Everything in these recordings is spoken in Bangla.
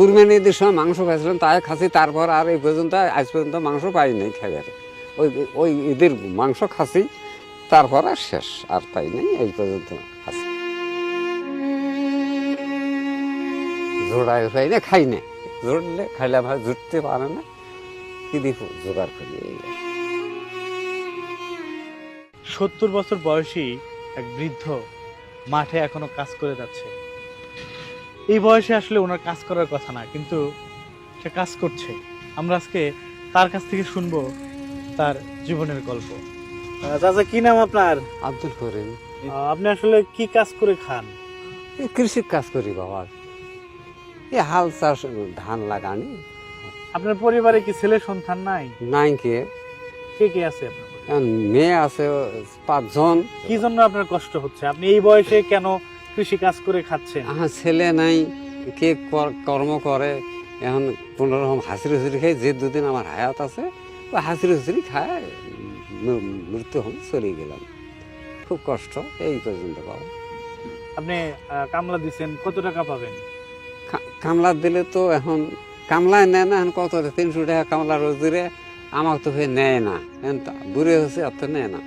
কুরবানি ঈদের সময় মাংস খাইছিলাম, তাই খাসি তারপর আর এই পর্যন্ত, আজ পর্যন্ত মাংস পাই নাই খাবার ওই ওই ঈদের মাংস খাসি তারপর আর শেষ, আর পাই নাই, এই পর্যন্ত খাসি জোড়ায় পাই না খাই না জোড়লে খাইলে ভাই জুটতে পারে না। কি দিব জোগাড় করি সত্তর বছর বয়সী এক বৃদ্ধ মাঠে এখনও কাজ করে যাচ্ছে। এই বয়সে আসলে ওনার কাজ করার কথা না কিন্তু সে কাজ করছে। আমরা আজকে তার কাছ থেকে শুনব তার জীবনের গল্প। চাচা কি নাম আপনার? আব্দুল করিম। আপনি আসলে কি কাজ করে খান? কৃষির কাজ করি বাবা। এই হাল চাষ ধান লাগানি। আপনার পরিবারে কি ছেলে সন্তান নাই? নাই কে? কে কে আছে মেয়ে আছে পাঁচজন। কি জন্য আপনার কষ্ট হচ্ছে? আপনি এই বয়সে কেন কৃষি কাজ করে খাচ্ছেন আমার ছেলে নাই কে কর্ম করে? এখন কোনো রকম হাসির হুসিরি খাই যে দুদিন আমার হায়াত আছে ওই হাসির হুসিরি খায় মৃত্যু হল চলে গেলাম। খুব কষ্ট এই পর্যন্ত পাবো। আপনি কামলা দিচ্ছেন কত টাকা পাবেন? কামলা দিলে তো এখন কামলায় নেয় না এখন কত তিনশো টাকা কামলা রোজ দিলে আমাকে তো ফের নেয় না। এখন বুড়ে হচ্ছে অত নেয় না।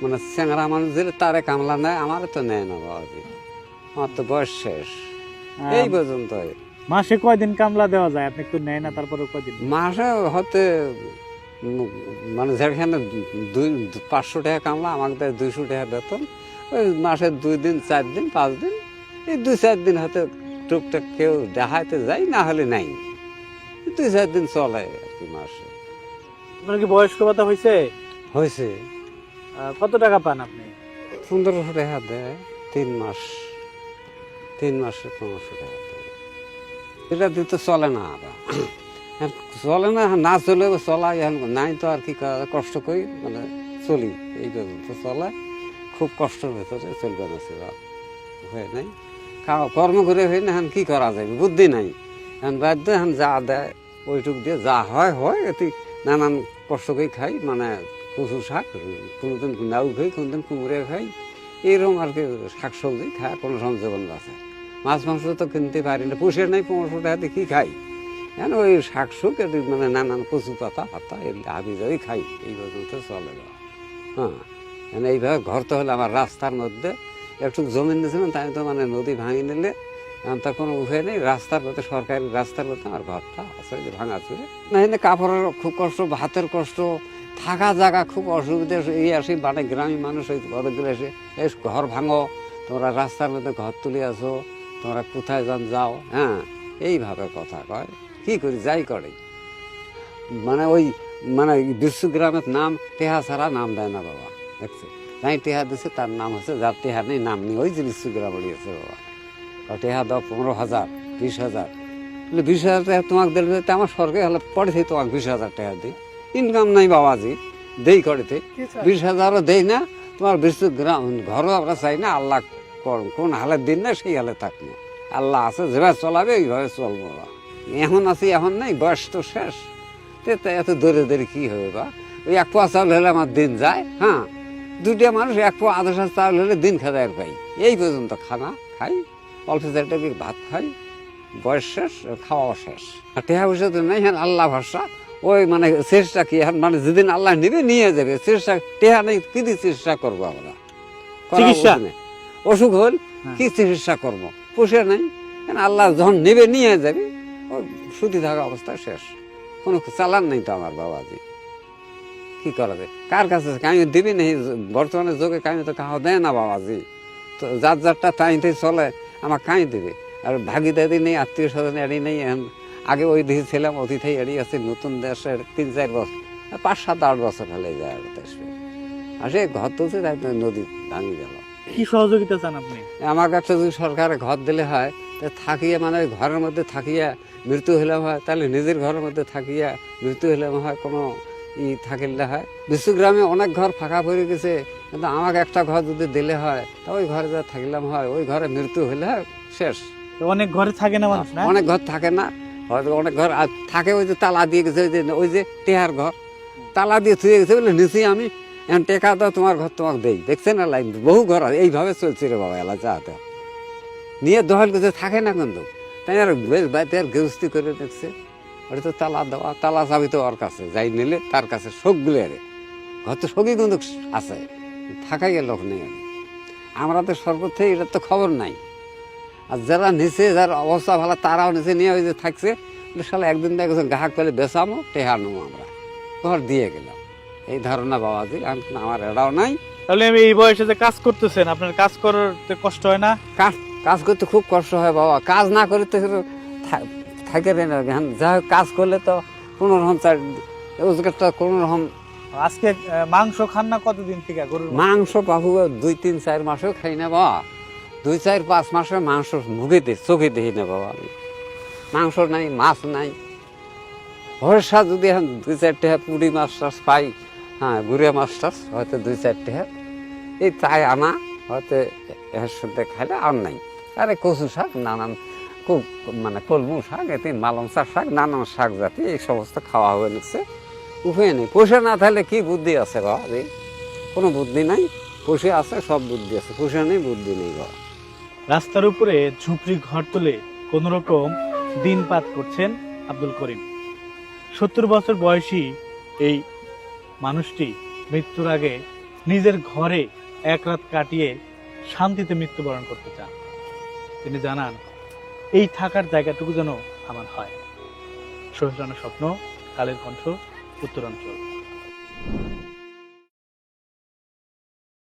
মানে চেংরা মানুষ দিলে তারে কামলা নেয় আমার তো নেয় না বাবাজি। আমার তো বয়স শেষ। এই পর্যন্ত মাসে কয়দিন কামলা দেওয়া যায়? আপনি একটু নেয় না তারপরে কয়দিন? মাসে হতে মানে যেখানে দুই পাঁচশো টাকা কামলা আমাকে দেয় দুইশো টাকা বেতন। ওই মাসে দুই দিন চার দিন পাঁচ দিন। এই দুই চার দিন হয়তো টুকটাক কেউ দেখাইতে যাই না হলে নাই। দুই চার দিন চলে আর কি মাসে। আপনার কি বয়স্ক ভাতা হয়েছে হয়েছে কত টাকা পান আপনি? পনেরোশো টাকা দেয় তিন মাস। তিন মাসের টাকা দেয় এটা দিতে চলে না আবার। চলে না না চলে চলা এখন নাই তো আর কি কষ্ট করি মানে চলি। এই পর্যন্ত চলে। খুব কষ্টের ভেতরে চলবে না সেবা হয় নাই। কর্ম করে হয় না, এখন কি করা যায় বুদ্ধি নাই। এখন বাধ্য, এখন যা দেয়, ওইটুক দিয়ে যা হয় হয়। এতে নানান কষ্ট করে খাই মানে কচু শাক, কোনোদিন নাউ খাই, কোনোদিন কুমড়ে খাই। এরকম আর কি শাক সবজি খায়, কোনো সময় জীবন মাছ মাংস তো কিনতে পারি না, পুষে নাই পনেরোশো টাকাতে কি খাই? কেন ওই শাক এটি মানে নানান কচু পাতা পাতা এগুলো যাবি খাই, এই পর্যন্ত চলে যাওয়া। হ্যাঁ মানে এইভাবে ঘর তো হলে আমার রাস্তার মধ্যে। একটু জমি নিয়েছিলাম তাই তো মানে নদী ভাঙি নিলে তার কোনো উপায় নেই, রাস্তার মধ্যে সরকারি রাস্তার মধ্যে আমার ঘরটা আছে, যে ভাঙা চুরে। না, এনে কাপড়ের খুব কষ্ট, ভাতের কষ্ট, থাকা জায়গা খুব অসুবিধা, এই আসি মানে গ্রামীণ মানুষ ওই কতগুলো এসে এই ঘর ভাঙো, তোমরা রাস্তার মধ্যে ঘর তুলে আসো। তোমরা কোথায় যান যাও হ্যাঁ এইভাবে কথা কয়। কি করি যাই করে। মানে ওই মানে বিশ্বগ্রামের নাম টেহা ছাড়া নাম দেয় না বাবা দেখছে? যাই টেহা দিছে তার নাম হচ্ছে যার টেহা নেই নাম নেই। ওই যে বিশ্বগ্রাম উড়িয়েছে বাবা। টেহা দাও পনেরো হাজার বিশ হাজার। বলে বিশ হাজার টাকা তোমাকে দিলে তো আমার সরকার হলে পড়েছে তোমাকে বিশ হাজার টাকা দিই ইনকাম নাই বাবাজি দেই করেতে বিশ হাজারও দেই না তোমার বিশ্বগ্রাম ঘরও আমরা চাই না আল্লাহ কোন হালে দিন না সেই হালে থাকব আল্লাহ আছে যেভাবে চলাবে এইভাবে চলবো বা। এখন আছি এখন নেই বয়স তো শেষ। এত দূরে দূরে কি হবে বা ওই এক পোয়া চাউল হলে আমার দিন যায় হ্যাঁ? দুটা মানুষ এক পোয়া আধা সাজ চাউল হলে দিন খাদায়ের পাই এই পর্যন্ত খানা খাই। অল্প চারটা ভাত খাই। বয়স শেষ খাওয়া শেষ। আর টেহা পয়সা তো নেই হ্যাঁ আল্লাহ ভরসা। ওই মানে চেষ্টা কি এখন মানে যেদিন আল্লাহ নিবে নিয়ে যাবে। চেষ্টা টেহা নেই কি চেষ্টা করব আমরা? চিকিৎসা? অসুখ হল হ্যাঁ। কি চিকিৎসা করব? পুষে নাই। আল্লাহ যখন নিবে নিয়ে যাবে। ওই সুতি থাকা অবস্থা শেষ। কোনো চালান নেই তো আমার বাবাজি। কি করা যায়? কার কাছে কামি দিবি নেই বর্তমানে যুগে কামি তো কাহা দেয় না বাবাজি। তো যার যারটা তাইতে চলে আমার কাই দিবে। আর ভাগিদারি নেই আত্মীয় স্বজন এড়ি নেই এখন আগে ওই দেশে ছিলাম অতিথি এড়ি আছে নতুন দেশের তিন চার বছর পাঁচ সাত আট বছর ফেলে যায় আর দেশে ঘর তুলছে তাই নদী ভাঙি গেল। কি সহযোগিতা চান আপনি? আমাকে একটা যদি সরকারে ঘর দিলে হয় তা থাকিয়ে মানে ঘরের মধ্যে থাকিয়া মৃত্যু হলে হয় তাহলে নিজের ঘরের মধ্যে থাকিয়া মৃত্যু হলে হয় কোনো ই থাকিলে হয়। বিশ্বগ্রামে অনেক ঘর ফাঁকা পড়ে গেছে কিন্তু আমাকে একটা ঘর যদি দিলে হয় তা ওই ঘরে যা থাকলাম হয় ওই ঘরে মৃত্যু হলে হয় শেষ। অনেক ঘরে থাকে না মানুষ না? অনেক ঘর থাকে না। হয়তো অনেক ঘর আর থাকে ওই যে তালা দিয়ে গেছে ওই যে ওই যে টেহার ঘর। তালা দিয়ে থুয়ে গেছে বলে নিচে আমি এখন টেকা দাও, তোমার ঘর তোমাকে দেই। দেখছে না লাইন? বহু ঘর এইভাবে চলছে রে বাবা, এলা যাতে নিয়ে দহল কিছু থাকে না কিন্তু। তাই আর বেশ বাড়িতে আর গৃহস্থি করে দেখছে ওটা তো তালা দেওয়া, তালা চাবি তো ওর কাছে। যাই নিলে তার কাছে শোকগুলো আরে ঘর তো শোকই কিন্তু আছে। থাকাই লোক নেই আমরা তো সর্বত্র, এটা তো খবর নাই। আর যারা নিচে যার অবস্থা ভালো, তারাও নিচে নিয়ে ওই যে থাকছে। শালা, একদিন দেখেছে গ্রাহক পেলে বেচামো টেহা নেব আমরা। ঘর দিয়ে গেলাম। এই ধারণা বাবাজি আম- আমার এটাও নাই। তাহলে আমি এই বয়সে যে কাজ করতেছেন আপনার কাজ করার তো কষ্ট হয় না? কাজ কাজ করতে খুব কষ্ট হয় বাবা। কাজ না করে তো থাকে যা হোক কাজ করলে তো কোনো রকম তার রোজগারটা কোনো রকম আজকে মাংস খান না কতদিন থেকে গরুর মাংস? বাবু দুই তিন চার মাসেও খাই না বাবা। দুই চার পাঁচ মাসে মাংস মুখে দিই চোখে দেখি না বাবা। আমি মাংস নাই মাছ নাই। ভরসা যদি এখন দুই চারটে পুরি মাছ টাছ পাই হ্যাঁ গুড়িয়া মাছ টাছ হয়তো দুই চারটে এই তাই আনা, হয়তো এর সাথে খাইলে আর নাই। আরে কচু শাক, নানান খুব মানে কলমু শাক এতে মালংসা শাক, নানান শাক জাতি এই সমস্ত খাওয়া হয়ে নিচ্ছে উপায় নেই। পয়সা না থাকলে কি বুদ্ধি আছে বাবা রে কোনো বুদ্ধি নাই। পয়সা আছে, সব বুদ্ধি আছে। পয়সা নেই, বুদ্ধি নেই বাবা রাস্তার উপরে ঝুপড়ি ঘর তুলে কোন রকম দিনপাত করছেন আব্দুল করিম। সত্তর বছর বয়সী এই মানুষটি মৃত্যুর আগে নিজের ঘরে এক রাত কাটিয়ে শান্তিতে মৃত্যুবরণ করতে চান। তিনি জানান, এই থাকার জায়গাটুকু যেন আমার হয়। সহিষ্ণু স্বপ্ন, কালের কণ্ঠ, উত্তরাঞ্চল।